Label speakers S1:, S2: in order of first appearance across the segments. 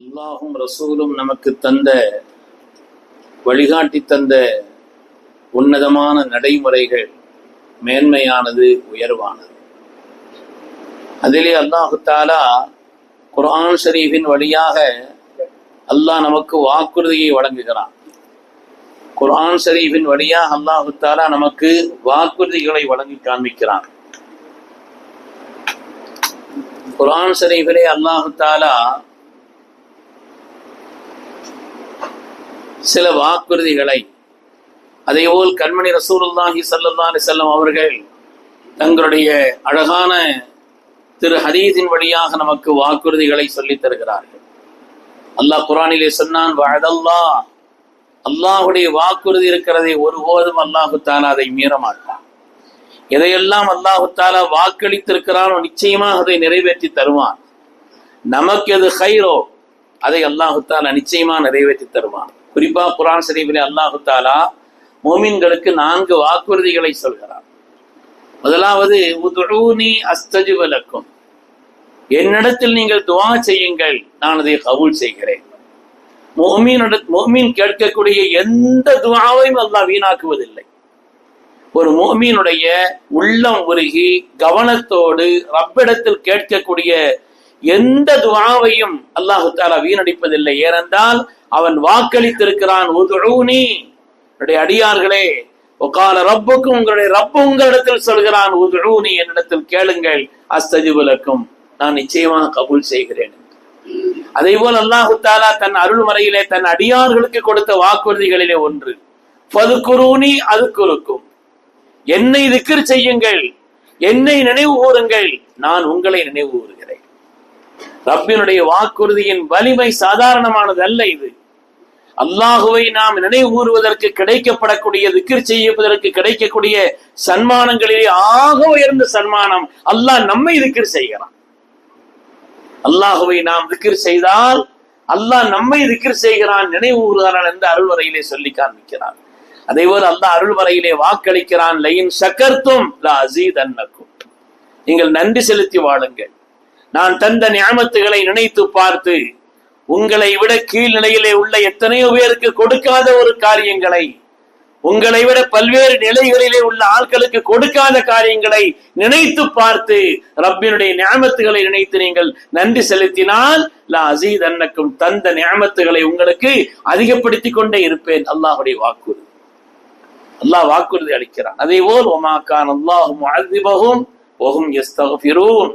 S1: அல்லாஹும் ரசூலும் நமக்கு தந்த வழிகாட்டி தந்த உன்னதமான நடைமுறைகள் மேன்மையானது உயர்வானது. அதிலே அல்லாஹு தாலா குர்ஆன் ஷரீஃபின் வழியாக அல்லாஹ் நமக்கு வாக்குறுதியை வழங்குகிறான். குர்ஆன் ஷரீஃபின் வழியாக அல்லாஹு தாலா நமக்கு வாக்குறுதிகளை வழங்கி காண்பிக்கிறான். குர்ஆன் ஷரீஃபிலே அல்லாஹு தாலா சில வாக்குறுதிகளை அதேபோல் கண்மணி ரசூலுல்லாஹி ஸல்லல்லாஹு செல்லம் அவர்கள் தங்களுடைய அழகான திரு ஹதீஸின் வழியாக நமக்கு வாக்குறுதிகளை சொல்லித் தருகிறார்கள். அல்லாஹ் குரானிலே சொன்னான் வழதல்லா அல்லாஹுடைய வாக்குறுதி இருக்கிறதை ஒருபோதும் அல்லாஹு தாலா அதை மீறமாட்டான் இதையெல்லாம் எதையெல்லாம் அல்லாஹு தாலா வாக்களித்திருக்கிறானோ நிச்சயமாக அதை நிறைவேற்றி தருவான். நமக்கு எது ஹைரோ அதை அல்லாஹு தாலா நிச்சயமா நிறைவேற்றி தருவான். குறிப்பா குரான் ஷரீஃபிலே அல்லாஹு தாலா மோமின்களுக்கு நான்கு வாக்குறுதிகளை சொல்கிறார் முதலாவது உதுஊனி அஸ்தஜுவலக்கும் என்னிடத்தில் நீங்கள் துவா செய்யுங்கள் நான் அதை கவுல் செய்கிறேன். மோமீனோட மோமீன் கேட்கக்கூடிய எந்த துவாவையும் அல்லாஹ் வீணாக்குவதில்லை. ஒரு மோமீனுடைய உள்ளம் உருகி கவனத்தோடு ரப்பிடத்தில் கேட்கக்கூடிய எந்த துவாவையும் அல்லாஹு தாலா வீணடிப்பதில்லை. ஏனென்றால் அவன் வாக்களித்திருக்கிறான் உதுஊனி. என்னுடைய அடியார்களே உக்கால ரப்புக்கும் உங்களுடைய ரப்பு உங்களிடத்தில் சொல்கிறான் உதுஊனி என்னிடத்தில் கேளுங்கள் அஸ்தஜிபுலக்கும் நான் நிச்சயமாக கபூல் செய்கிறேன். அதே போல் அல்லாஹு தாலா தன் அருள்மறையிலே தன் அடியார்களுக்கு கொடுத்த வாக்குறுதிகளிலே ஒன்று பதுக்குருனி அதுக்குறுக்கும் என்னை திக்கிர் செய்யுங்கள் என்னை நினைவு கூறுங்கள் நான் உங்களை நினைவு கூறுகிறேன். ரப்பினுடைய வாக்குறுதியின் வலிமை சாதாரணமானது அல்ல இது. அல்லாஹுவை நாம் நினைவு கூறுவதற்கு கிடைக்கப்படக்கூடிய திக்கிர் செய்வதற்கு கிடைக்கக்கூடிய சன்மானங்களிலே ஆக உயர்ந்த சன்மானம் அல்லாஹ் நம்மை திக்கிர் செய்கிறான். அல்லாஹுவை நாம் திக்கிர் செய்தால் அல்லாஹ் நம்மை திக்கிர் செய்கிறான் நினைவு கூறுகிறான் என்று அருள்வரையிலே சொல்லி காண்பிக்கிறான். அதேபோல் அல்லாஹ் அருள்வரையிலே வாக்களிக்கிறான் லயின் சக்கர்த்தும் அசீத் நீங்கள் நன்றி செலுத்தி வாழுங்கள். நான் தந்த ஞாபகத்துகளை நினைத்து பார்த்து உங்களை விட கீழ்நிலையிலே உள்ள எத்தனையோ பேருக்கு கொடுக்காத ஒரு காரியங்களை உங்களை விட பல்வேறு நிலைகளிலே உள்ள ஆட்களுக்கு கொடுக்காத காரியங்களை நினைத்து பார்த்து ரப்பினுடைய ஞாபகத்துகளை நினைத்து நீங்கள் நன்றி செலுத்தினால் லா அசீத் அன்னக்கும் தந்த ஞாபகத்துகளை உங்களுக்கு அதிகப்படுத்தி கொண்டே இருப்பேன். அல்லாஹுடைய வாக்குறுதி. அல்லாஹ் வாக்குறுதி அளிக்கிறான். அதே போல் ஒமாக்கான் அல்லாஹும் முஅதிபஹும் ஒஹும் யஸ்தக்ஃபிரூன்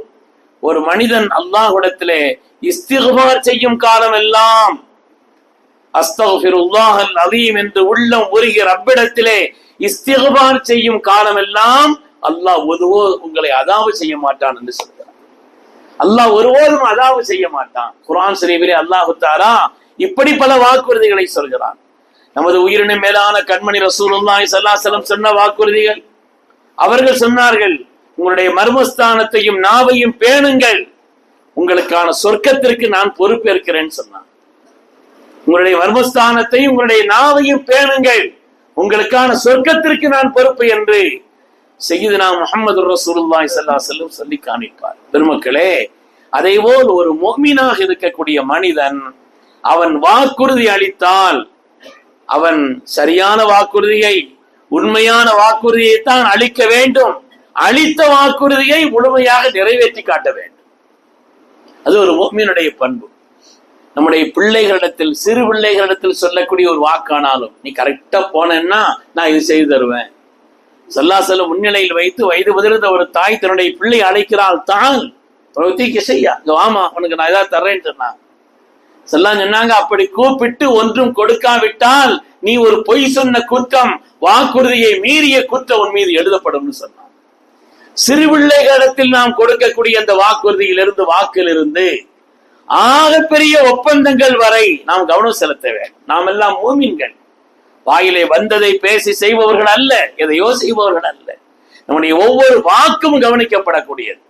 S1: ஒரு மனிதன் அல்லாஹுடத்திலே இஸ்திகுபார் செய்யும் காலம் எல்லாம் அஸ்தகுல்லாஹல் அதீம் என்று உள்ளம் உருகி ரப்பிடத்திலே இஸ்திகுபார் செய்யும் காலம் எல்லாம் அல்லாஹ் ஒருவோ உங்களை அதாவது செய்ய மாட்டான் என்று சொல்கிறார் அல்லாஹ் ஒருபோதும் அதாவது செய்ய மாட்டான். குரான் ஷரீஃபிலே அல்லாஹு தாரா இப்படி பல வாக்குறுதிகளை சொல்கிறான். நமது உயிரின மேலான கண்மணி ரசூலுல்லாஹி ஸல்லல்லாஹு சொன்ன வாக்குறுதிகள். அவர்கள் சொன்னார்கள் உங்களுடைய மர்மஸ்தானத்தையும் நாவையும் பேணுங்கள். உங்களுக்கான சொர்க்கத்திற்கு நான் பொறுப்பேற்கிறேன்னு சொன்னான். உங்களுடைய மர்மஸ்தானத்தையும் உங்களுடைய நாவையும் பேணுங்கள். உங்களுக்கான சொர்க்கத்திற்கு நான் பொறுப்பு என்று செய்யுதுனா முகமது ரசூலுல்லாய் சல்லா செல்லும் சொல்லி காணிப்பார் பெருமக்களே அதே போல் ஒரு மோமினாக இருக்கக்கூடிய மனிதன் அவன் வாக்குறுதி அளித்தால் அவன் சரியான வாக்குறுதியை உண்மையான வாக்குறுதியை தான் அளிக்க வேண்டும். அளித்த வாக்குறுதியை முழுமையாக நிறைவேற்றி காட்ட வேண்டும். அது ஒரு மோமியனுடைய பண்பு. நம்முடைய பிள்ளைகளிடத்தில் சிறு பிள்ளைகளிடத்தில் சொல்லக்கூடிய ஒரு வாக்கானாலும் நீ கரெக்டா போனேன்னா நான் இது செய்து தருவேன். சல்லாசல முன்னிலையில் வைத்து வயது முதிர்ந்த ஒரு தாய் தன்னுடைய பிள்ளை அழைக்கிறாள் தான் பிரவர்த்திக்க செய்யா. இங்க வாமா உனக்கு நான் ஏதாவது தர்றேன்னு சொன்னான் செல்லா சொன்னாங்க அப்படி கூப்பிட்டு ஒன்றும் கொடுக்காவிட்டால் நீ ஒரு பொய் சொன்ன குற்றம் வாக்குறுதியை மீறிய குற்றம் உன் மீது எழுதப்படும்னு சொன்னான். சிறு பிள்ளைகளிடத்தில் நாம் கொடுக்கக்கூடிய அந்த வாக்குறுதியிலிருந்து வாக்கிலிருந்து ஆகப்பெரிய ஒப்பந்தங்கள் வரை நாம் கவனம் செலுத்த வேண்டும். நாம் எல்லாம் மூமின்கள். வாயிலே வந்ததை பேசி செய்பவர்கள் அல்ல எதையோ செய்பவர்கள் அல்ல. நம்முடைய ஒவ்வொரு வாக்கும் கவனிக்கப்படக்கூடியது.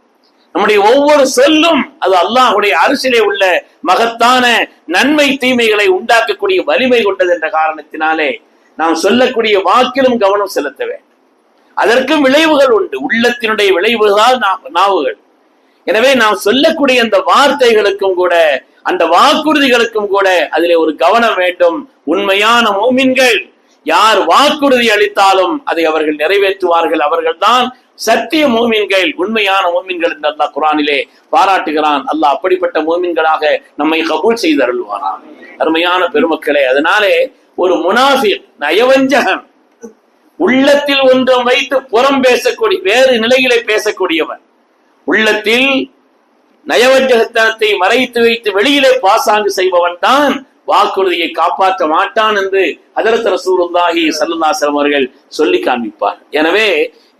S1: நம்முடைய ஒவ்வொரு சொல்லும் அது அல்லாஹுடைய அரசிலே உள்ள மகத்தான நன்மை தீமைகளை உண்டாக்கக்கூடிய வலிமை கொண்டது என்ற காரணத்தினாலே நாம் சொல்லக்கூடிய வாக்கிலும் கவனம் செலுத்த வேண்டும். அதற்கும் விளைவுகள் உண்டு. உள்ளத்தினுடைய விளைவுகளால் நாவுகள். எனவே நாம் சொல்லக்கூடிய அந்த வார்த்தைகளுக்கும் கூட அந்த வாக்குறுதிகளுக்கும் கூட அதிலே ஒரு கவனம் வேண்டும். உண்மையான மூமின்கள். யார் வாக்குறுதி அளித்தாலும் அதை அவர்கள் நிறைவேற்றுவார்கள். அவர்கள்தான் சத்திய மூமின்கள். உண்மையான மூமின்கள் என்று அல்லாஹ் குரானிலே பாராட்டுகிறான். அல்லாஹ் அப்படிப்பட்ட மூமின்களாக நம்மை கபூல் செய்து அருள்வாரான் அருமையான பெருமக்களே அதனாலே ஒரு முனாஃபிக் நயவஞ்சகன் உள்ளத்தில் ஒன்றம் வைத்து புறம் பேசக்கூடிய வேறு நிலையிலே பேசக்கூடியவன். உள்ளத்தில் நயவஞ்சகத்தனத்தை மறைத்து வைத்து வெளியிலே பாசாங்கு செய்பவன் தான் வாக்குறுதியை காப்பாற்ற மாட்டான் என்று அதரத்தர சூருந்தாகி ஸல்லல்லாஹு அவர்கள் சொல்லி காண்பிப்பார். எனவே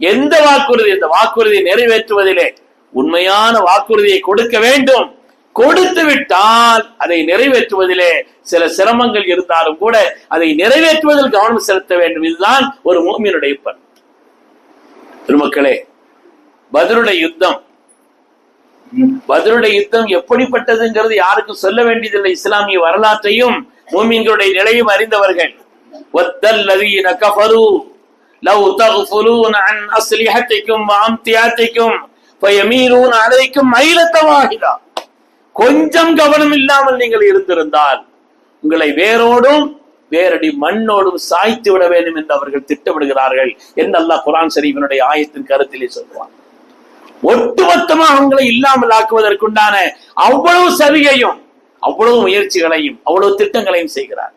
S1: எந்த வாக்குறுதி இந்த வாக்குறுதியை நிறைவேற்றுவதிலே உண்மையான வாக்குறுதியை கொடுக்க வேண்டும் கொடுத்து விட்டால் அதை நிறைவேற்றுவதிலே சில சிரமங்கள் இருந்தாலும் கூட அதை நிறைவேற்றுவதில் கவனம் செலுத்த வேண்டும் இதுதான் ஒரு மூமியனுடைய பண் பெருமக்களே பதிலுடைய யுத்தம் பதிலுடைய யுத்தம் எப்படிப்பட்டதுங்கிறது யாருக்கும் சொல்ல வேண்டியதில்லை இஸ்லாமிய வரலாற்றையும் மூமின்களுடைய நிலையும் அறிந்தவர்கள் وَالَّذِينَ كَفَرُوا لَوْ تَغْفُلُونَ عَنْ أَسْلِحَتِكُمْ وَأَمْتِعَتِكُمْ فَيَمِيلُونَ عَلَيْكُمْ مَيْلَةً وَاحِدَةً கொஞ்சம் கவனம் இல்லாமல் நீங்கள் இருந்திருந்தால் உங்களை வேரோடும் வேரடி மண்ணோடும் சாய்த்து விட வேண்டும் என்று அவர்கள் திட்டமிடுகிறார்கள் என்று அல்லாஹ் குரான் ஷரீஃபினுடைய ஆயத்தின் கருத்திலே சொல்லுவார் ஒட்டுமொத்தமாக அவங்களை இல்லாமல் ஆக்குவதற்குண்டான அவ்வளவு சலுகையும் அவ்வளவு முயற்சிகளையும் அவ்வளவு திட்டங்களையும் செய்கிறார்.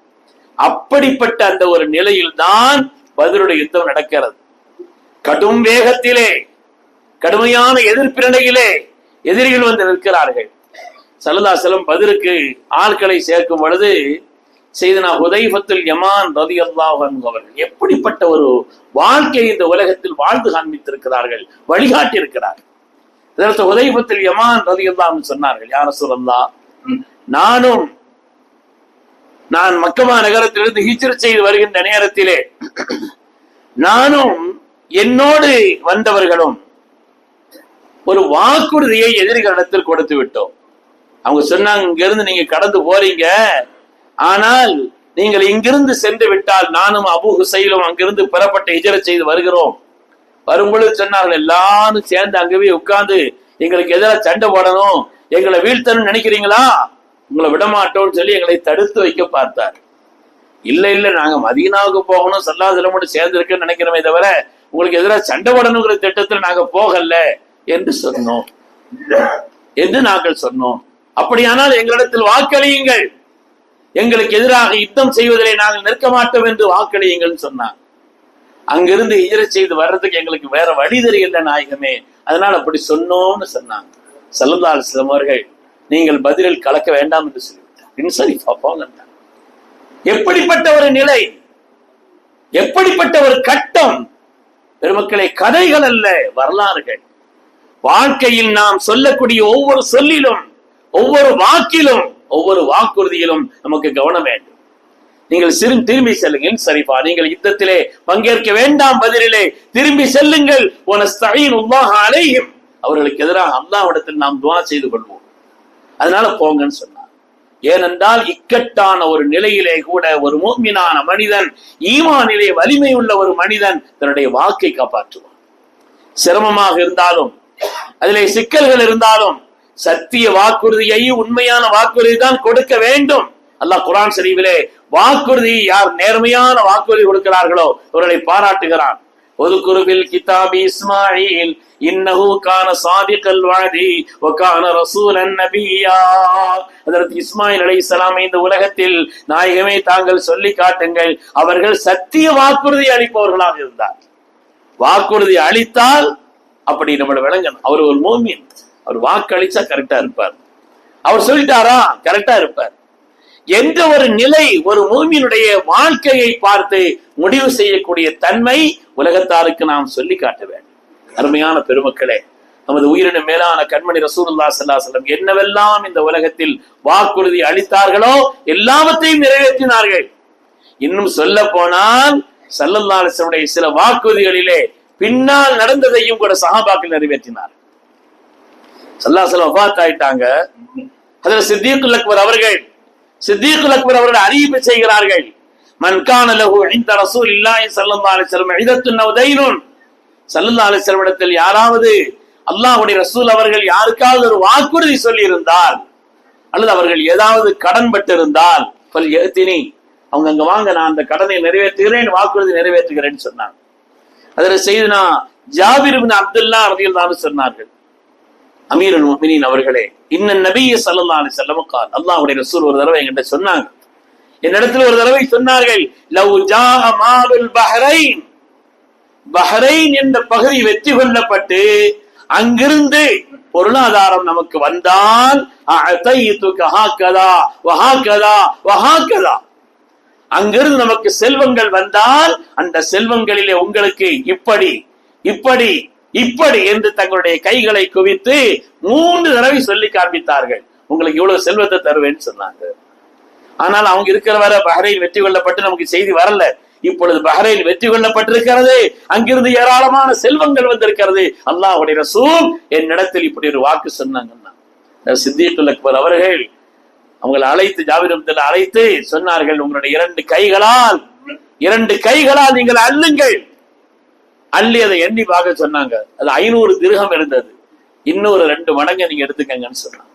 S1: அப்படிப்பட்ட அந்த ஒரு நிலையில் தான் பதிலுடைய யுத்தம் நடக்கிறது. கடும் வேகத்திலே கடுமையான எதிர்ப்பிரணையிலே எதிரிகள் வந்து நிற்கிறார்கள். சல்லல்லாசலம் பதிலுக்கு ஆட்களை சேர்க்கும் பொழுது செய்தனா ஹுதைஃபத்துல் யமான் ரதி அவர்கள் எப்படிப்பட்ட ஒரு வாழ்க்கையை இந்த உலகத்தில் வாழ்ந்து காண்பித்திருக்கிறார்கள் வழிகாட்டி இருக்கிறார்கள் இதற்கு உதயபத்தில் யமான் ரதி சொன்னார்கள் யார சொல்லல்லா நானும் நான் மக்கமா நகரத்திலிருந்து ஹிஜ்ரத் செய்து வருகின்ற நேரத்திலே நானும் என்னோடு வந்தவர்களும் ஒரு வாக்குறுதியை எதிரிகளிடத்தில் கொடுத்து விட்டோம். அவங்க சொன்னாங்க இங்கிருந்து நீங்க கடந்து போறீங்க. ஆனால் நீங்கள் இங்கிருந்து சென்று விட்டால் நானும் அபு ஹுசைலும் அங்கிருந்து பெறப்பட்ட இஜர செய்து வருகிறோம். வரும்பொழுது சொன்னார்கள் எல்லாரும் சேர்ந்து அங்கவே உட்கார்ந்து எங்களுக்கு எதிராக சண்டை போடணும். எங்களை வீழ்த்தணும்னு நினைக்கிறீங்களா? உங்களை விடமாட்டோம்னு சொல்லி எங்களை தடுத்து வைக்க பார்த்தார். இல்ல இல்ல நாங்க மதீனாவுக்கு போகணும். சல்லாசலமோடு சேர்ந்து இருக்குன்னு நினைக்கிறோமே தவிர உங்களுக்கு எதிராக சண்டை போடணுங்கிற திட்டத்தில் நாங்க போகல. என்று சொன்னோம். என்று நாங்கள் சொன்னோம். அப்படியானால் எங்களிடத்தில் வாக்களியுங்கள். எங்களுக்கு எதிராக யுத்தம் செய்வதிலே நாங்கள் நிற்க மாட்டோம் என்று வாக்களியுங்கள் சொன்னார். அங்கிருந்து இஜர செய்து வர்றதுக்கு எங்களுக்கு வேற வழி தெரியல நாயகமே. அதனால அப்படி சொன்னோம்னு சொன்னாங்க. செல்லந்தால் சிலம் நீங்கள் பதிலில் கலக்க வேண்டாம் என்று சொல்லிவிட்டார். சரி போங்க எப்படிப்பட்ட ஒரு நிலை? எப்படிப்பட்ட ஒரு கட்டம்? பெருமக்களை கதைகள் அல்ல வரலாறுகள். வாழ்க்கையில் நாம் சொல்லக்கூடிய ஒவ்வொரு சொல்லிலும் ஒவ்வொரு வாக்கிலும் ஒவ்வொரு வாக்குறுதியிலும் நமக்கு கவனம் வேண்டும். நீங்கள் சிறு திரும்பி செல்லுங்கள் சரிப்பா. நீங்கள் யுத்தத்திலே பங்கேற்க வேண்டாம் பதிலிலே திரும்பி செல்லுங்கள். அலையும் அவர்களுக்கு எதிராக அல்லாவிடத்தில் நாம் துவா செய்து கொள்வோம். அதனால போங்கன்னு சொன்னார். ஏனென்றால் இக்கட்டான ஒரு நிலையிலே கூட ஒரு மூமினான மனிதன் ஈமானிலே வலிமை உள்ள ஒரு மனிதன் தன்னுடைய வாக்கை காப்பாற்றுவான். சிரமமாக இருந்தாலும் அதிலே சிக்கல்கள் இருந்தாலும் சத்திய வாக்குறுதியை உண்மையான வாக்குறுதி தான் கொடுக்க வேண்டும். அல்லாஹ் குரான் சரிவிலே வாக்குறுதி யார் நேர்மையான வாக்குறுதி கொடுக்கிறார்களோ அவர்களை பாராட்டுகிறான். ஒதுக்குருவில் கிதாபி இஸ்மாயில் இன்னஹு கான சாதிகல் வாதி வகான ரசூலன் நபியா. அதற்கு இஸ்மாயில் அலைஹிஸ்ஸலாம் இந்த உலகத்தில் நாயகமே தாங்கள் சொல்லி காட்டுங்கள் அவர்கள் சத்திய வாக்குறுதி அளிப்பவர்களாக இருந்தார். வாக்குறுதி அளித்தால் அப்படி நம்மளை விளங்கணும். அவர் ஒரு மூமின். அவர் வாக்கு அளிச்சா கரெக்டா இருப்பார். அவர் சொல்லிட்டாரா? கரெக்டா இருப்பார். என்ற ஒரு நிலை ஒரு மூமியினுடைய வாழ்க்கையை பார்த்து முடிவு செய்யக்கூடிய தன்மை உலகத்தாருக்கு நாம் சொல்லி காட்ட வேண்டும். அருமையான பெருமக்களே நமது உயிரின மேலான கண்மணி ரசூலுல்லா சல்லாசலம் என்னவெல்லாம் இந்த உலகத்தில் வாக்குறுதி அளித்தார்களோ எல்லாவற்றையும் நிறைவேற்றினார்கள். இன்னும் சொல்ல போனால் சல்லல்லாசனுடைய சில வாக்குறுதிகளிலே பின்னால் நடந்ததையும் கூட சகாபாக்கள் நிறைவேற்றினார்கள். சல்லாசலம் வபாத் ஆயிட்டாங்க அதுல சித்திகுல் அக்பர் அவர்கள் சித்திகுல் அக்பர் அவர்கள் அறிவிப்பு செய்கிறார்கள். மன்கான லகு இந்த ரசூல் இல்லாஹி சல்லா அலைஹி வஸல்லம் இதத்துன் நவதைனுன் ஸல்லல்லாஹு அலைஹி வஸல்லம் இடத்தில் யாராவது அல்லாஹுடைய ரசூல் அவர்கள் யாருக்காவது ஒரு வாக்குறுதி சொல்லி இருந்தால் அல்லது அவர்கள் ஏதாவது கடன் பட்டிருந்தால் பல் எத்தினி அவங்க அங்க வாங்க நான் அந்த கடனை நிறைவேற்றுகிறேன் வாக்குறுதி நிறைவேற்றுகிறேன்னு சொன்னாங்க. அதில் செய்துனா ஜாபிர் அப்துல்லா அப்துல்லா ரதியல்லாஹு சொன்னார்கள். அமீருல் முஹ்மினின் அவர்களே இன்ன நபிய ஸல்லல்லாஹு அலைஹி வஸல்லம் கால். ரசூல் ஒரு தடவை என்கிட்ட சொன்னாங்க. என்னிடத்தில் ஒரு தடவை சொன்னார்கள் லவ் ஜாஅ மாலுல் பஹ்ரைன். பஹ்ரைன் என்ற பகுதி வெற்றி கொள்ளப்பட்டு அங்கிருந்து பொருளாதாரம் நமக்கு வந்தால் அங்கிருந்து நமக்கு செல்வங்கள் வந்தால் அந்த செல்வங்களிலே உங்களுக்கு இப்படி இப்படி இப்படி என்று தங்களுடைய கைகளை குவித்து மூன்று தடவை சொல்லி காண்பித்தார்கள். உங்களுக்கு இவ்வளவு செல்வத்தை தருவேன்னு சொன்னாங்க. ஆனால் அவங்க இருக்கிற வர பஹ்ரைன் வெற்றி கொள்ளப்பட்டு நமக்கு செய்தி வரல. இப்பொழுது பஹ்ரைன் வெற்றி கொள்ளப்பட்டிருக்கிறது. அங்கிருந்து ஏராளமான செல்வங்கள் வந்திருக்கிறது. அல்லாஹ்வுடைய ரசூல் என்னிடத்தில் இப்படி ஒரு வாக்கு சொன்னாங்கன்னா சித்தியத்துல் அக்பர் அவர்கள் அவங்களை அழைத்து ஜாவிரத்தில் அழைத்து சொன்னார்கள் உங்களுடைய இரண்டு கைகளால் இரண்டு கைகளால் நீங்கள் அள்ளுங்கள். அள்ளி அதை எண்ணி பார்க்க சொன்னாங்க. அது ஐநூறு திருகம் இருந்தது. இன்னொரு ரெண்டு மடங்கு நீங்க எடுத்துக்கங்கன்னு சொன்னாங்க.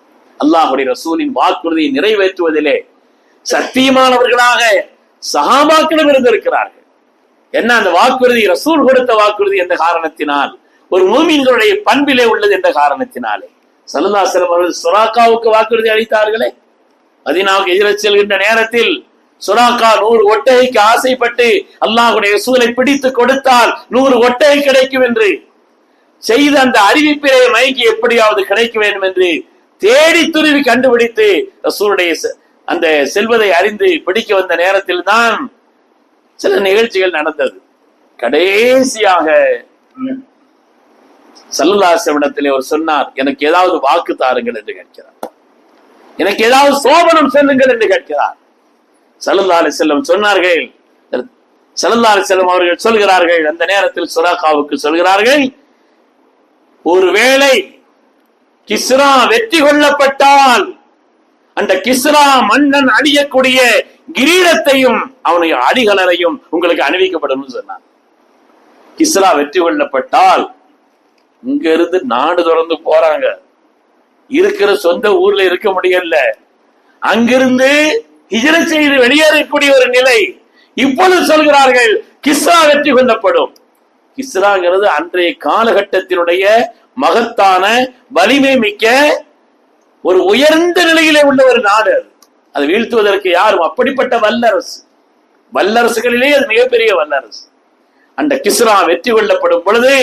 S1: அல்லாஹுடைய ரசூலின் வாக்குறுதியை நிறைவேற்றுவதிலே சத்தியமானவர்களாக சகாபாக்களும் இருந்திருக்கிறார்கள். என்ன அந்த வாக்குறுதி? ரசூல் கொடுத்த வாக்குறுதி என்ற காரணத்தினால்? ஒரு மூமின்களுடைய பண்பிலே உள்ளது என்ற காரணத்தினாலே? சல்லல்லாசலம் அவர்கள் சுராக்காவுக்கு வாக்குறுதி அளித்தார்களே. மதினாவுக்கு எதிரச் செல்கின்ற நேரத்தில் சுனாக்கா நூறு ஒட்டகைக்கு ஆசைப்பட்டு அல்லாஹுடைய சூலை பிடித்து கொடுத்தால் நூறு ஒட்டகை கிடைக்கும் என்று. செய்த அந்த அறிவிப்பிலே மயங்கி எப்படியாவது கிடைக்க வேண்டும் என்று தேடி துருவி கண்டுபிடித்து ரசூருடைய அந்த செல்வதை அறிந்து பிடிக்க வந்த நேரத்தில் தான் சில நிகழ்ச்சிகள் நடந்தது. கடைசியாக சல்லுல்லாசவிடத்திலே அவர் சொன்னார் எனக்கு ஏதாவது வாக்கு தாருங்கள் என்று கேட்கிறார். எனக்கு ஏதாவது சோபனம் செல்லுங்கள் என்று கேட்கிறார். சல்லல்லா செல்லம் சொன்னார்கள். சல்லல்லா செல்லம் அவர்கள் சொல்கிறார்கள் அந்த நேரத்தில் சுராகாவுக்கு சொல்கிறார்கள் ஒருவேளை கிஸ்ரா வெற்றி கொள்ளப்பட்டால் அந்த கிஸ்ரா மன்னன் அழியக்கூடிய கிரீடத்தையும் அவனுடைய அடிகளரையும் உங்களுக்கு அணிவிக்கப்படும் சொன்னார் கிஸ்ரா வெற்றி கொள்ளப்பட்டால் இங்க இருந்து நாடு தொடர்ந்து போறாங்க. இருக்கிற சொந்த ஊர்ல இருக்க முடியல. அங்கிருந்து ஹிஜரத் செய்து வெளியேறக்கூடிய ஒரு நிலை இப்பொழுது சொல்கிறார்கள் கிஸ்ரா வெற்றி கொள்ளப்படும். கிஸ்ராங்கிறது அன்றைய காலகட்டத்தினுடைய மகத்தான வலிமை மிக்க ஒரு உயர்ந்த நிலையிலே உள்ள ஒரு நாடு அது. அதை வீழ்த்துவதற்கு யாரும் அப்படிப்பட்ட வல்லரசு. வல்லரசுகளிலே அது மிகப்பெரிய வல்லரசு. அந்த கிஸ்ரா வெற்றி கொள்ளப்படும் பொழுது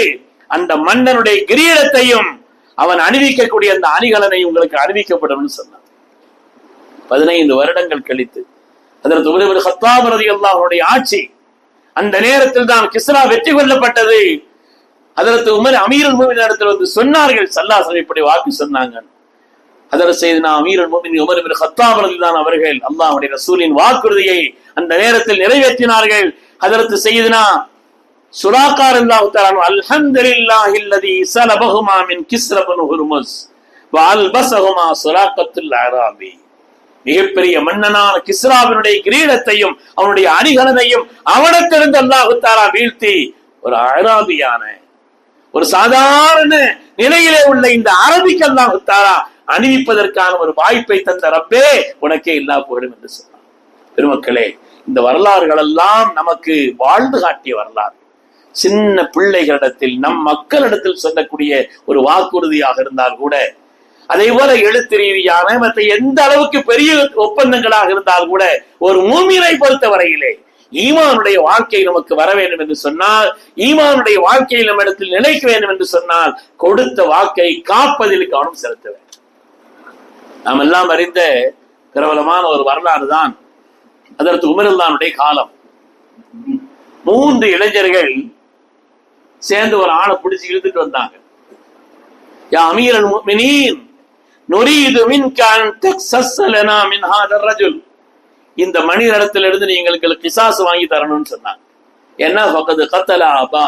S1: அந்த மன்னனுடைய கிரீடத்தையும் அவன் அணிவிக்கக்கூடிய அந்த அணிகலனை உங்களுக்கு அணிவிக்கப்படும் சொன்னான் பதினைந்து வருடங்கள் கழித்து. அதற்கு உபரி ஹத்தாப் ரலியல்லாஹு அவருடைய ஆட்சி அந்த நேரத்தில் தான் கிஸ்ரா வெற்றி கொள்ளப்பட்டது. அதற்கு உமர் அமீருல் மூமின் இடத்தில் வந்து சொன்னார்கள் சல்லாசம் இப்படி வாக்கு சொன்னாங்க. அதற்கு செய்து நான் அமீருல் மூமின் உமர் இப்னு ஹத்தாப் தான் அவர்கள் அல்லாஹுடைய ரசூலின் வாக்குறுதியை அந்த நேரத்தில் நிறைவேற்றினார்கள். அதற்கு செய்துனா சுராக்கார் அல்லாஹ் தஆலா அல்ஹம்துலில்லாஹி அல்லதி சலபஹுமா மின் கிஸ்ர ஹுர்முஸ் வ அல்பஸஹுமா சுராக்கத்துல் அராபி மிகப்பெரிய மன்னனான கிஸ்ராவினுடைய கிரீடத்தையும் அவனுடைய அணிகலனையும் அவனத்திலிருந்து அல்லாஹுத்தாரா வீழ்த்தி ஒரு அராபியான ஒரு சாதாரண நிலையிலே உள்ள இந்த அரபிக்கு அல்லாஹுத்தாரா அணிவிப்பதற்கான ஒரு வாய்ப்பை தந்த ரப்பே உனக்கே இல்லா போயிடும் என்று சொன்னார் பெருமக்களே இந்த வரலாறுகள் எல்லாம் நமக்கு வாழ்ந்து காட்டிய வரலாறு. சின்ன பிள்ளைகளிடத்தில் நம் மக்களிடத்தில் சொல்லக்கூடிய ஒரு வாக்குறுதியாக இருந்தால் கூட அதே போல எழுத்து ரீதியான மற்ற எந்த அளவுக்கு பெரிய ஒப்பந்தங்களாக இருந்தால் கூட ஒரு மூமியனை பொறுத்த வரையிலே ஈமானுடைய வாழ்க்கை நமக்கு வர வேண்டும் என்று சொன்னால் ஈமானுடைய வாழ்க்கையை நம்ம இடத்தில் நிலைக்க வேண்டும் என்று சொன்னால் கொடுத்த வாக்கை காப்பதில் கவனம் செலுத்த வேண்டும். நாம் எல்லாம் அறிந்த பிரபலமான ஒரு வரலாறு தான் அதற்கு உமருல்லானுடைய காலம். மூன்று இளைஞர்கள் சேர்ந்து ஒரு ஆளை பிடிச்சு இழுத்துட்டு வந்தாங்க. யா அமீரன் நுரீது மின் அன் மின் ஹாதர் ரஜுல். இந்த மனிதனிடத்திலிருந்து நீ எங்களுக்கு கிசாசு வாங்கி தரணும்னு சொன்னாங்க. என்ன? பக்கத்து கத்தல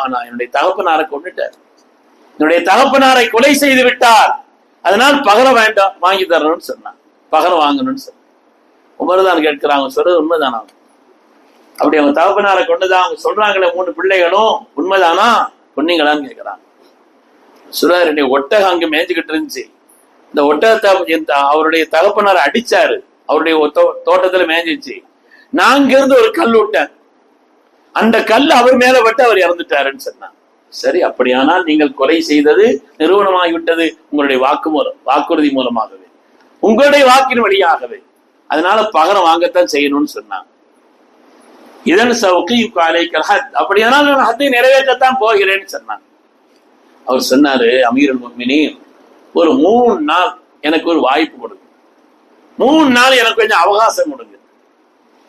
S1: நான் என்னுடைய தகப்பனாரை கொண்டுட்டார் என்னுடைய தகப்பனாரை கொலை செய்து விட்டார். அதனால் பகர வேண்டாம் வாங்கி தரணும்னு சொன்னான் பகரம் வாங்கணும்னு சொன்னான் உமர்தான் கேட்கிறாங்க சொல்றது உண்மைதானா? அப்படி அவங்க தகப்பனாரை கொண்டுதான் அவங்க சொல்றாங்களே மூணு பிள்ளைகளும் உண்மைதானா? பொண்ணுங்களான்னு கேட்கிறாங்க. சுரா ரெண்டு ஒட்டகம் அங்கு மேய்ஞ்சுக்கிட்டு இருந்துச்சு. இந்த ஒட்டகத்தை அவருடைய தகப்பனார் அடிச்சாரு. அவருடைய ஒரு தோ- தோட்டத்துல மேஞ்சிச்சு. நான் இங்கிருந்து ஒரு கல் விட்டேன் அந்த கல் அவர் மேல விட்டு அவர் இறந்துட்டாருன்னு சொன்னான். சரி அப்படியானால் நீங்கள் கொலை செய்தது நிறுவனமாகிவிட்டது உங்களுடைய வாக்கு மூலம் வாக்குறுதி மூலமாகவே. உங்களுடைய வாக்கின் வழியாகவே. அதனால பகரம் வாங்கத்தான் செய்யணும்னு சொன்னான். இதன் சவுக்கு அலைக்கல் ஹத். அப்படியானால் நான் ஹத்தை நிறைவேற்றத்தான் போகிறேன்னு சொன்னான். அவர் சொன்னாரு அமீரன் முஃமினீன் ஒரு மூணு நாள் எனக்கு ஒரு வாய்ப்பு கொடுங்க. மூணு நாள் எனக்கு கொஞ்சம் அவகாசம் கொடுங்க.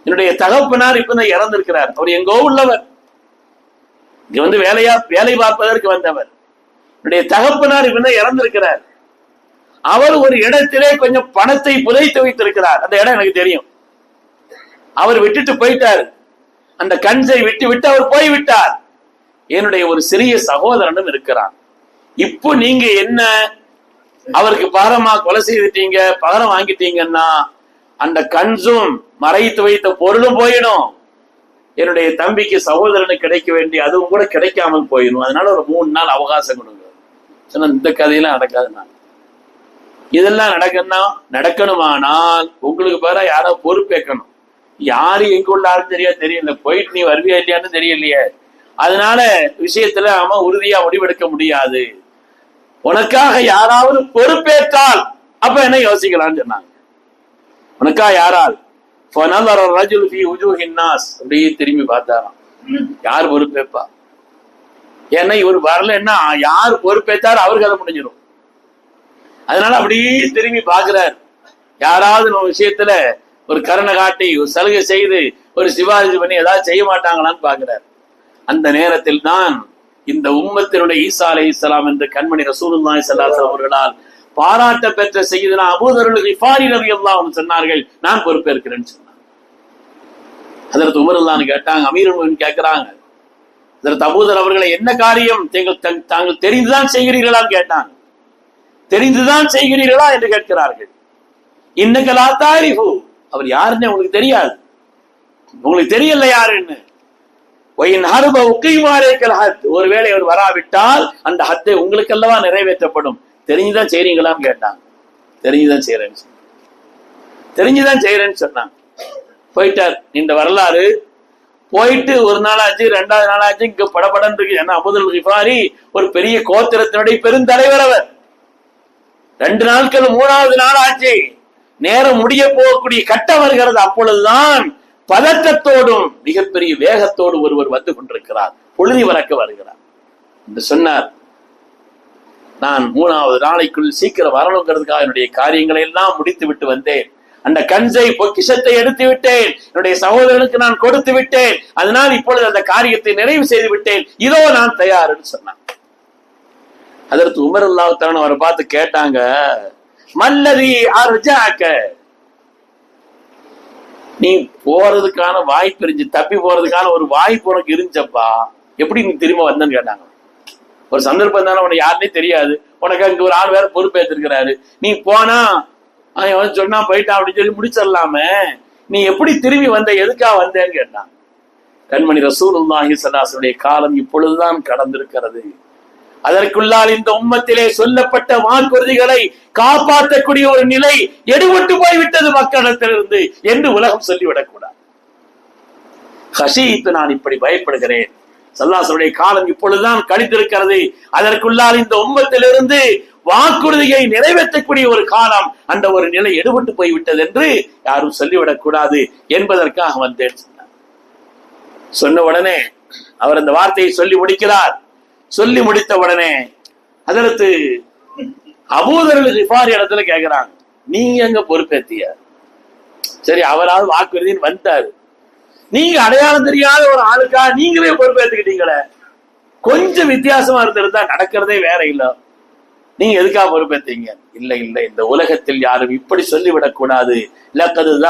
S1: என்னுடைய தகப்பனார் இப்பதான் இறந்திருக்கிறார். அவர் எங்கோ உள்ளவர். இங்க வந்து வேலையா வேலை பார்ப்பதற்கு வந்தவர். என்னுடைய தகப்பனார் இப்பதான் இறந்திருக்கிறார். அவர் ஒரு இடத்திலே கொஞ்சம் பணத்தை புதைத்து வைத்திருக்கிறார். அந்த இடம் எனக்கு தெரியும். அவர் விட்டுட்டு போயிட்டார். அந்த கஞ்சை விட்டு விட்டு அவர் போய்விட்டார். என்னுடைய ஒரு சிறிய சகோதரனும் இருக்கிறான். இப்போ நீங்க என்ன அவருக்கு பகரமா கொலை செய்துட்டீங்க பகரம் வாங்கிட்டீங்கன்னா அந்த கன்சும் மறைத்து வைத்த பொருளும் போயிடும். என்னுடைய தம்பிக்கு சகோதரனுக்கு கிடைக்க வேண்டிய அதுவும் கூட கிடைக்காமல் போயிடும். அதனால ஒரு மூணு நாள் அவகாசம் கொடுங்க. சொன்ன இந்த கதையெல்லாம் நடக்காதுண்ணா இதெல்லாம் நடக்கணும்னா நடக்கணுமானால் உங்களுக்கு பேர யாரோ பொறுப்பேற்கணும் யாரு எங்க உள்ளாருன்னு தெரியாது தெரியல. போயிட்டு நீ வருவியா இல்லையான்னு தெரியலையே. அதனால விஷயத்துல அவன் உறுதியா முடிவெடுக்க முடியாது. உனக்காக யாராவது பொறுப்பேற்றால் அப்ப என்ன யோசிக்கலாம்னு சொன்னாங்க. உனக்கா யாரால்? அப்படியே திரும்பி பார்த்தாராம். யார் பொறுப்பேற்பா? ஏன்னா இவர் வரலன்னா யார் பொறுப்பேற்றாரு அவருக்கு அதை முடிஞ்சிடும். அதனால அப்படியே திரும்பி பாக்குறாரு யாராவது நம்ம விஷயத்துல ஒரு கருணை காட்டி ஒரு சலுகை செய்து ஒரு சிபாரிசு பண்ணி ஏதாவது செய்ய மாட்டாங்களான்னு பாக்குறாரு அந்த நேரத்தில் தான் இந்த உம்மத்தினுடைய ஈசா அலை இஸ்லாம் என்று கண்மணி ரசூலுல்லாஹி ஸல்லல்லாஹு அவர்களால் பாராட்ட பெற்ற செய்தனா அபூதருள் ரிஃபாரி ரவி அல்லாஹ் சொன்னார்கள் நான் பொறுப்பேற்கிறேன்னு சொன்னார் அதற்கு உமருல்லான்னு கேட்டாங்க அமீரன் கேட்கிறாங்க அதற்கு அபூதர் அவர்களை என்ன காரியம்? நீங்கள் தங்- தாங்கள் தெரிந்துதான் செய்கிறீர்களான்னு கேட்டாங்க. தெரிந்துதான் செய்கிறீர்களா? என்று கேட்கிறார்கள். இன்னக்கு லா அவர் யாருன்னு உங்களுக்கு தெரியாது. உங்களுக்கு தெரியல யாருன்னு? ஒருவேளை அவர் வராவிட்டால் அந்த ஹத்தை உங்களுக்கு அல்லவா நிறைவேற்றப்படும். தெரிஞ்சுதான் செய்றீங்களான்னு கேட்டாங்க. தெரிஞ்சுதான் செய்யறேன்னு சொன்னாங்க. தெரிஞ்சுதான் செய்யறேன்னு சொன்னாங்க. போயிட்டார். இந்த வரலாறு போயிட்டு ஒரு நாள் ஆச்சு ரெண்டாவது நாள் ஆச்சு இங்க படபடன் இருக்கு. ஏன்னா அபுதுல் கிஃபாரி ஒரு பெரிய கோத்திரத்தினுடைய பெருந்தலைவர் அவர். ரெண்டு நாட்கள் மூணாவது நாள் ஆச்சு நேரம் முடிய போகக்கூடிய கட்டம் வருகிறது. அப்பொழுதுதான் பதட்டத்தோடும் மிகப்பெரிய வேகத்தோடு ஒருவர் வந்து கொண்டிருக்கிறார். பொழுதி வரக்க வருகிறார். என்று சொன்னார். நான் மூணாவது நாளைக்குள் சீக்கிரம் வரணுங்கிறதுக்காக என்னுடைய காரியங்களை எல்லாம் முடித்து விட்டு வந்தேன். அந்த கஞ்சை பொக்கிஷத்தை எடுத்து விட்டேன் என்னுடைய சகோதரனுக்கு நான் கொடுத்து விட்டேன். அதனால் இப்பொழுது அந்த காரியத்தை நிறைவு செய்து விட்டேன். இதோ நான் தயார் சொன்னான் அதற்கு உமர் அல்லாஹ் அவரை பார்த்து கேட்டாங்க மல்லதி அர்ஜாக்க நீ போறதுக்கான வாய்ப்பு இருந்துச்சு. தப்பி போறதுக்கான ஒரு வாய்ப்பு உனக்கு இருந்துச்சப்பா. எப்படி நீ திரும்ப வந்தேன்னு கேட்டாங்க. ஒரு சந்தர்ப்பம் தானே உனக்கு யாருன்னே தெரியாது. உனக்கு அங்க ஒரு ஆள் வேற பொறுப்பேற்றிருக்கிறாரு நீ போனா அவன் சொன்னா போயிட்டான் அப்படின்னு சொல்லி முடிச்சிடலாமே. நீ எப்படி திரும்பி வந்த எதுக்காக வந்தேன்னு கேட்டான் கண்மணி ரசூல் ஸல்லல்லாஹு காலம் இப்பொழுதுதான் கடந்திருக்கிறது. அதற்குள்ளால் இந்த உம்மத்திலே சொல்லப்பட்ட வாக்குறுதிகளை காப்பாற்றக்கூடிய ஒரு நிலை எடுபட்டு போய்விட்டது மக்களிடத்திலிருந்து என்று உலகம் சொல்லிவிடக்கூடாது. நான் இப்படி பயப்படுகிறேன். சல்லாசருடைய காலம் இப்பொழுதுதான் கழித்திருக்கிறது அதற்குள்ளால் இந்த உம்மத்திலிருந்து வாக்குறுதியை நிறைவேற்றக்கூடிய ஒரு காலம் அந்த ஒரு நிலை எடுபட்டு போய்விட்டது என்று யாரும் சொல்லிவிடக் கூடாது என்பதற்காக வந்தேன் சொன்ன உடனே அவர் அந்த வார்த்தையை சொல்லி முடிக்கிறார். சொல்லி முடித்த உடனே அதற்கு அபூதர்கள் ரிஃபாரி இடத்துல கேக்குறாங்க. நீங்க எங்க பொறுப்பேத்திய? சரி அவராவது வாக்குறுதின்னு வந்துட்டாரு. நீங்க அடையாளம் தெரியாத ஒரு ஆளுக்கா நீங்களே பொறுப்பேத்துக்கிட்டீங்களே? கொஞ்சம் வித்தியாசமா இருந்திருந்தா நடக்கிறதே வேற இல்ல. நீங்க எதுக்காக பொறுப்பேத்தீங்க? இல்ல இல்ல இந்த உலகத்தில் யாரும் இப்படி சொல்லிவிடக் கூடாது லக்கது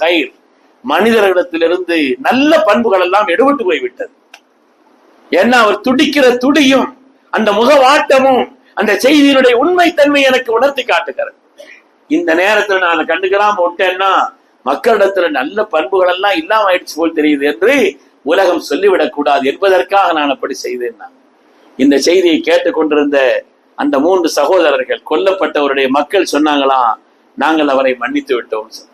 S1: ஹைர் மனிதர்களிடத்திலிருந்து நல்ல பண்புகள் எல்லாம் எடுபட்டு போய்விட்டது. ஏன்னா அவர் துடிக்கிற துடியும் அந்த முகவாட்டமும் அந்த செய்தியினுடைய உண்மைத்தன்மை எனக்கு உணர்த்தி காட்டுகிறது. இந்த நேரத்துல நான் கண்டுக்கிறாம விட்டேன்னா மக்களிடத்துல நல்ல பண்புகள் எல்லாம் இல்லாம ஆயிடுச்சு போல் தெரியுது என்று உலகம் சொல்லிவிடக் கூடாது என்பதற்காக நான் அப்படி செய்தேன் இந்த செய்தியை கேட்டுக்கொண்டிருந்த அந்த மூன்று சகோதரர்கள் கொல்லப்பட்டவருடைய மக்கள் சொன்னாங்களாம் நாங்கள் அவரை மன்னித்து விட்டோம். சொன்னாங்க.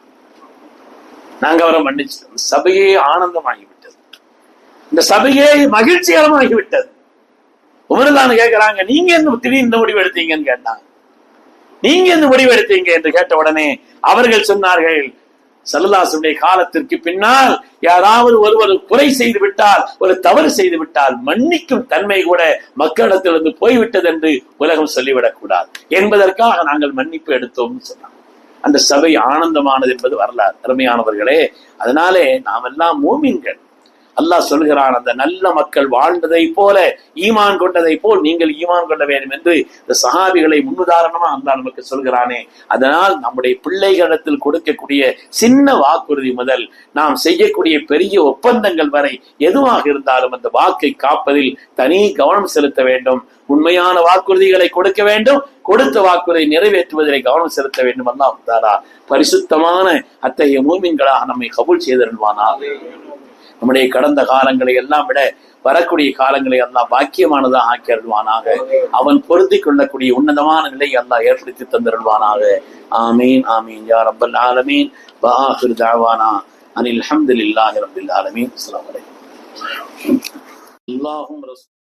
S1: நாங்க அவரை மன்னிச்சிட்டோம். சபையே ஆனந்தமாகி இந்த சபையே மகிழ்ச்சிகரமாகிவிட்டது உமர்தான் கேட்கிறாங்க நீங்க என்ன திடீர்னு இந்த முடிவு எடுத்தீங்கன்னு கேட்டாங்க. நீங்க என்ன முடிவு எடுத்தீங்க? என்று கேட்ட உடனே அவர்கள் சொன்னார்கள் சல்லல்லாசுடைய காலத்திற்கு பின்னால் யாராவது ஒருவர் குறை செய்து விட்டால் ஒரு தவறு செய்து விட்டால் மன்னிக்கும் தன்மை கூட மக்களிடத்திலிருந்து போய்விட்டது என்று உலகம் சொல்லிவிடக் கூடாது என்பதற்காக நாங்கள் மன்னிப்பு எடுத்தோம்னு சொன்னாங்க. அந்த சபை ஆனந்தமானது என்பது வரலாறு. அருமையானவர்களே அதனாலே நாம் எல்லாம் மூமின்கள். அல்லாஹ் சொல்கிறான் அந்த நல்ல மக்கள் வாழ்ந்ததை போல ஈமான் கொண்டதை போல் நீங்கள் ஈமான் கொள்ள வேண்டும் என்று இந்த சஹாபிகளை முன்னுதாரணமா அல்லாஹ் நமக்கு சொல்கிறானே. அதனால் நம்முடைய பிள்ளைகளிடத்தில் கொடுக்கக்கூடிய சின்ன வாக்குறுதி முதல் நாம் செய்யக்கூடிய பெரிய ஒப்பந்தங்கள் வரை எதுவாக இருந்தாலும் அந்த வாக்கை காப்பதில் தனி கவனம் செலுத்த வேண்டும். உண்மையான வாக்குறுதிகளை கொடுக்க வேண்டும் கொடுத்த வாக்குறுதியை நிறைவேற்றுவதிலே கவனம் செலுத்த வேண்டும். அல்லாஹ் தாரா பரிசுத்தமான அத்தகைய மூமின்களாக நம்மை கபூல் செய்திருவானாக. நம்முடைய கடந்த காலங்களை எல்லாம் விட வரக்கூடிய காலங்களை எல்லாம் பாக்கியமானதாக ஆக்கி அருள்வானாக. அவன் பொருந்தி கொள்ளக்கூடிய உன்னதமான நிலையை அல்லா ஏற்படுத்தி தந்திருவானாக ஆமீன் ஆமீன். யா ரப்பல் ஆலமீன். தாவானா. அனில் அஹமதுல்லாஹி ரபில் ஆலமீன். அஸ்லாம் அலைக்கும். அல்லாஹும் ரசூல்